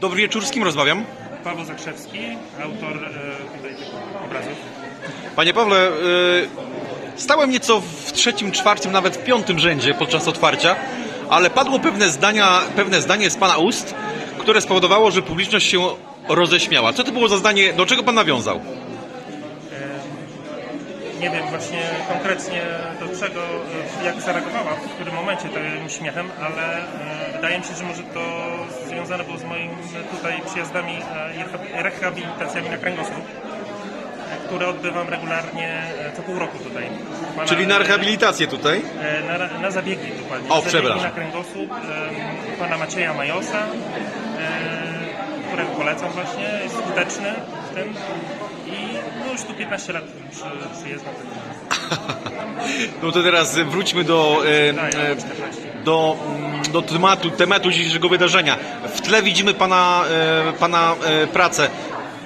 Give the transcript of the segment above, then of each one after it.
Dobry wieczór, z kim rozmawiam? Paweł Zakrzewski, autor e, tutaj tych obrazów. Panie Pawle, y, stałem nieco w trzecim, czwartym, nawet w piątym rzędzie podczas otwarcia, ale padło pewne, zdania, pewne zdanie z Pana ust, które spowodowało, że publiczność się roześmiała. Co to było za zdanie, do czego Pan nawiązał? Nie wiem właśnie konkretnie do czego, e, jak zareagowała, w którym momencie tym śmiechem, ale e, wydaje mi się, że może to związane było z moimi tutaj przyjazdami e, i reha- rehabilitacjami na kręgosłup, e, które odbywam regularnie e, co pół roku tutaj. Pana- Czyli na rehabilitację tutaj? E, Na, na zabiegi dokładnie. O, przepraszam. na kręgosłup e, pana Macieja Majosa, e, którego polecam właśnie, jest skuteczny w tym i no już tu 15 lat przy, przyjeżdżam. No to teraz wróćmy do, e, Tak, e, 14. do, mm, do tematu, tematu dzisiejszego wydarzenia. W tle widzimy Pana, e, pana e, pracę.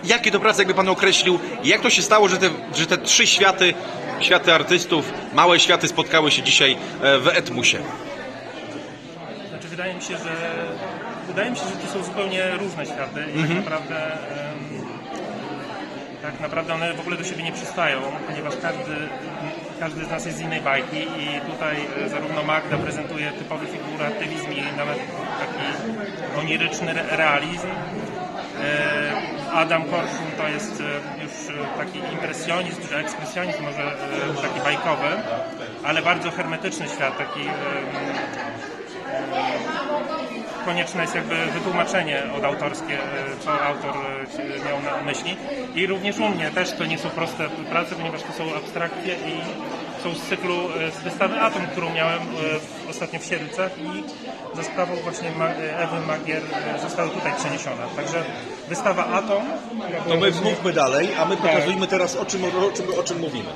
Jakie to prace, jakby Pan określił? Jak to się stało, że te, że te trzy światy, światy artystów, małe światy spotkały się dzisiaj e, w Etmusie? Znaczy wydaje mi się, że wydaje mi się, że to są zupełnie różne światy i tak naprawdę em, tak naprawdę one w ogóle do siebie nie przystają, ponieważ każdy, każdy z nas jest z innej bajki i tutaj e, zarówno Magda prezentuje typowy figuratywizm i nawet taki oniryczny re- realizm. E, Adam Korszun to jest e, już taki impresjonizm, czy ekspresjonizm może taki bajkowy, ale bardzo hermetyczny świat, taki konieczne jest jakby wytłumaczenie odautorskie, e, co autor e, miał na myśli. I również u mnie też to nie są proste prace, ponieważ to są abstrakcje i są z cyklu e, z wystawy Atom, którą miałem ostatnio w Siedlcach i za sprawą właśnie Ewy Magier zostały tutaj przeniesione. Także wystawa Atom To my mówmy dalej, a my pokazujmy teraz o czym, o czym, o czym mówimy.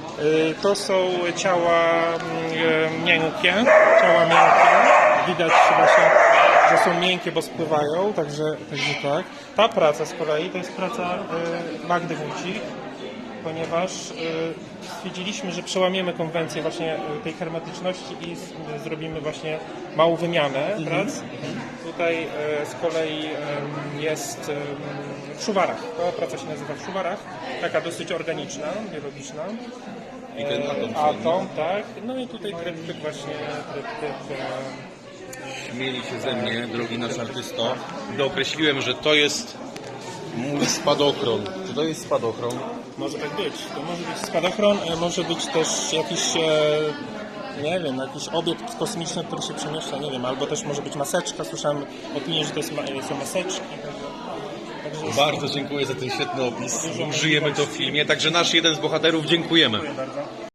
To są ciała mm, miękkie, ciała miękkie. Widać właśnie, że są miękkie, bo spływają, także, także tak. Ta praca z kolei to jest praca y, Magdy Wójcik, ponieważ y, stwierdziliśmy, że przełamiemy konwencję właśnie y, tej hermetyczności i zrobimy właśnie małą wymianę prac. Tutaj z kolei jest w szuwarach. Ta praca się nazywa w szuwarach, taka dosyć organiczna, biologiczna. I ten atom. Atom, tak. No i tutaj tryptyk właśnie, tryptyk. E, Śmieli się ze mnie, drogi nasz artysto. Gdy określiłem, że to jest Mój spadochron. Czy to jest spadochron? Może tak być. To może być spadochron, e, może być też jakiś, e, nie wiem, jakiś obiekt kosmiczny, który się przemieszcza, nie wiem, albo też może być maseczka. Słyszałem opinię, że to jest, ma- są maseczki. Także Bardzo dziękuję za ten świetny opis. Użyjemy to w filmie, także nasz jeden z bohaterów dziękujemy. Dziękuję bardzo.